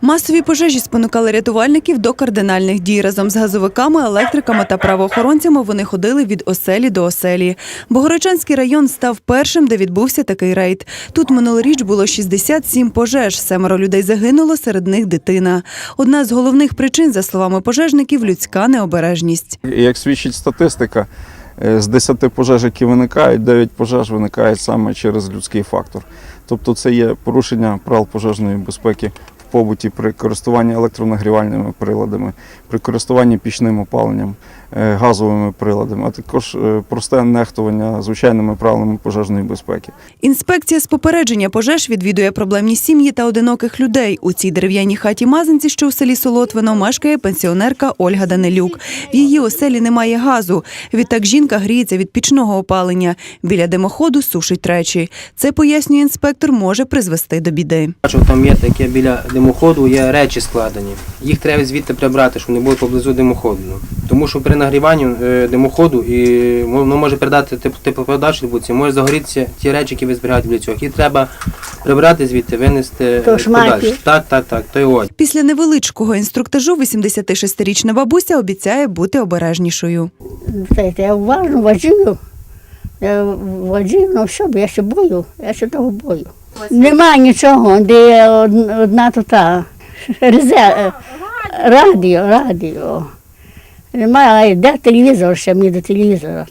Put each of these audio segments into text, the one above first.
Масові пожежі спонукали рятувальників до кардинальних дій. Разом з газовиками, електриками та правоохоронцями вони ходили від оселі до оселі. Богородчанський район став першим, де відбувся такий рейд. Тут минулоріч було 67 пожеж. Семеро людей загинуло, серед них дитина. Одна з головних причин, за словами пожежників, людська необережність. Як свідчить статистика, е, з 10 пожеж, які виникають, 9 пожеж виникають саме через людський фактор. Тобто це є порушення правил пожежної безпеки побуті при користуванні електронагрівальними приладами, при користуванні пічним опаленням, газовими приладами, а також е, просте нехтування звичайними правилами пожежної безпеки. Інспекція з попередження пожеж відвідує проблемні сім'ї та одиноких людей. У цій дерев'яній хаті Мазанці, що у селі Солотвино, мешкає пенсіонерка Ольга Данилюк. В її оселі немає газу. Відтак жінка гріється від пічного опалення. Біля димоходу сушить речі. Це пояснює інспектор, може призвести до біди. Бачу, там є таке біля димоходу, є речі складені. Їх треба звідти прибрати, щоб не було поблизу димоходу. Тому що при нагріванні е, димоходу і воно може передати теплопередачу будці, може загорітися ті речі, які ви зберігаєте для цього. Їх треба прибрати звідти, винести То е, подальше. Так, так, так, то й ось. Після невеличкого інструктажу 86-річна бабуся обіцяє бути обережнішою. Знаєте, я уважно воджую. Я воджую, ну все, я ще бою, я ще того бою. Нема нічого, де одна тута радіо, радіо. Немає, а де телевізор ще мені до телевізора.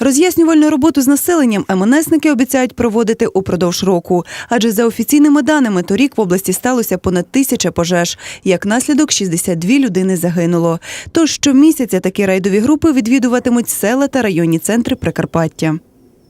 Роз'яснювальну роботу з населенням МНСники обіцяють проводити упродовж року. Адже за офіційними даними, торік в області сталося понад тисяча пожеж. Як наслідок, 62 людини загинуло. Тож щомісяця такі райдові групи відвідуватимуть села та районні центри Прикарпаття.